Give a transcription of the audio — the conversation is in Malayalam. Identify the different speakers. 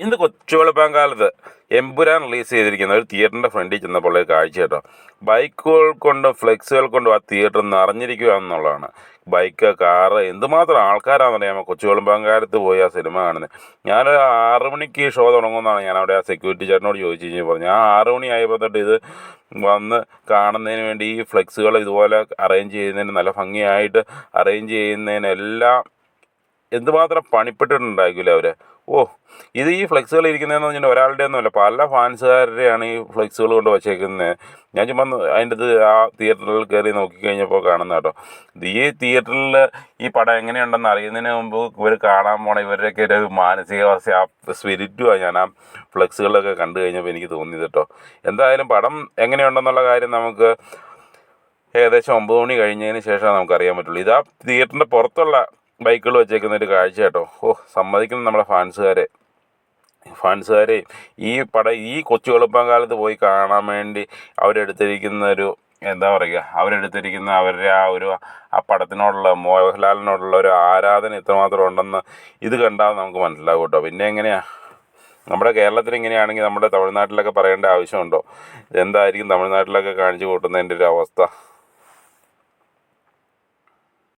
Speaker 1: ഇന്ന് കൊച്ചുവെളുപ്പാങ്കാലത്ത് എമ്പുരാൻ റിലീസ് ചെയ്തിരിക്കുന്ന ഒരു തിയേറ്ററിന്റെ ഫ്രണ്ടിൽ ചെന്നപ്പോൾ ഒരു കാഴ്ച കേട്ടോ. ബൈക്കുകൾ കൊണ്ടും ഫ്ലെക്സുകൾ കൊണ്ടും ആ തിയേറ്റർ നിറഞ്ഞിരിക്കുക എന്നുള്ളതാണ്. ബൈക്ക് കാറ് എന്തുമാത്രം ആൾക്കാരാണെന്നറിയാമോ? കൊച്ചുവെളുപ്പാങ്കാലത്ത് പോയി ആ സിനിമ കാണുന്നത് ഞാനൊരു ആറ് മണിക്ക് ഷോ തുടങ്ങുമെന്നാണ് ഞാൻ അവിടെ ആ സെക്യൂരിറ്റി ചേട്ടനോട് ചോദിച്ചു കഴിഞ്ഞാൽ പറഞ്ഞു ആ ആറ് മണി ആയപ്പോൾ തൊട്ട് ഇത് വന്ന് കാണുന്നതിന് വേണ്ടി ഈ ഫ്ലെക്സുകൾ ഇതുപോലെ അറേഞ്ച് ചെയ്യുന്നതിന് നല്ല ഭംഗിയായിട്ട് അറേഞ്ച് ചെയ്യുന്നതിനെല്ലാം എന്തുമാത്രം പണിപ്പെട്ടിട്ടുണ്ടായിരിക്കില്ല അവർ ഓ ഇത് ഈ ഫ്ലെക്സുകൾ ഇരിക്കുന്നതെന്ന് പറഞ്ഞാൽ ഒരാളുടെ ഒന്നുമല്ല പല ഫാൻസുകാരുടെയാണ് ഈ ഫ്ലെക്സുകൾ കൊണ്ട് വച്ചേക്കുന്നത് ഞാൻ ചുമ്മാ അതിന്റെ അത് ആ തിയേറ്ററിൽ കയറി നോക്കിക്കഴിഞ്ഞപ്പോൾ കാണുന്ന കേട്ടോ. ഈ തിയേറ്ററിൽ ഈ പടം എങ്ങനെയുണ്ടെന്ന് അറിയുന്നതിന് മുമ്പ് ഇവർ കാണാൻ പോണ ഇവരുടെയൊക്കെ ഒരു മാനസികാവസ്ഥ ആ സ്പിരിറ്റുമാണ് ഞാൻ ആ ഫ്ലെക്സുകളൊക്കെ കണ്ടു കഴിഞ്ഞപ്പോൾ എനിക്ക് തോന്നിയത് കേട്ടോ. എന്തായാലും പടം എങ്ങനെയുണ്ടെന്നുള്ള കാര്യം നമുക്ക് ഏകദേശം ഒമ്പത് മണി കഴിഞ്ഞതിന് ശേഷം നമുക്കറിയാൻ പറ്റുള്ളൂ. ഇതാ തിയേറ്ററിന്റെ പുറത്തുള്ള ബൈക്കുകൾ വെച്ചേക്കുന്ന ഒരു കാഴ്ച കേട്ടോ. ഓ സമ്മതിക്കണം നമ്മുടെ ഫാൻസുകാരെ. ഫാൻസുകാരെ ഈ പട ഈ കൊച്ചു എളുപ്പകാലത്ത് പോയി കാണാൻ വേണ്ടി അവരെടുത്തിരിക്കുന്ന ഒരു എന്താ പറയുക അവരെടുത്തിരിക്കുന്ന അവരുടെ ആ ഒരു ആ പടത്തിനോടുള്ള മോഹൻലാലിനോടുള്ള ഒരു ആരാധന എത്രമാത്രം ഉണ്ടെന്ന് ഇത് കണ്ടാൽ നമുക്ക് മനസ്സിലാവും കേട്ടോ. പിന്നെ എങ്ങനെയാണ് നമ്മുടെ കേരളത്തിൽ ഇങ്ങനെയാണെങ്കിൽ നമ്മുടെ തമിഴ്നാട്ടിലൊക്കെ പറയേണ്ട ആവശ്യമുണ്ടോ? എന്തായിരിക്കും തമിഴ്നാട്ടിലൊക്കെ കാണിച്ചു കൂട്ടുന്നതിന്റെ ഒരു അവസ്ഥ?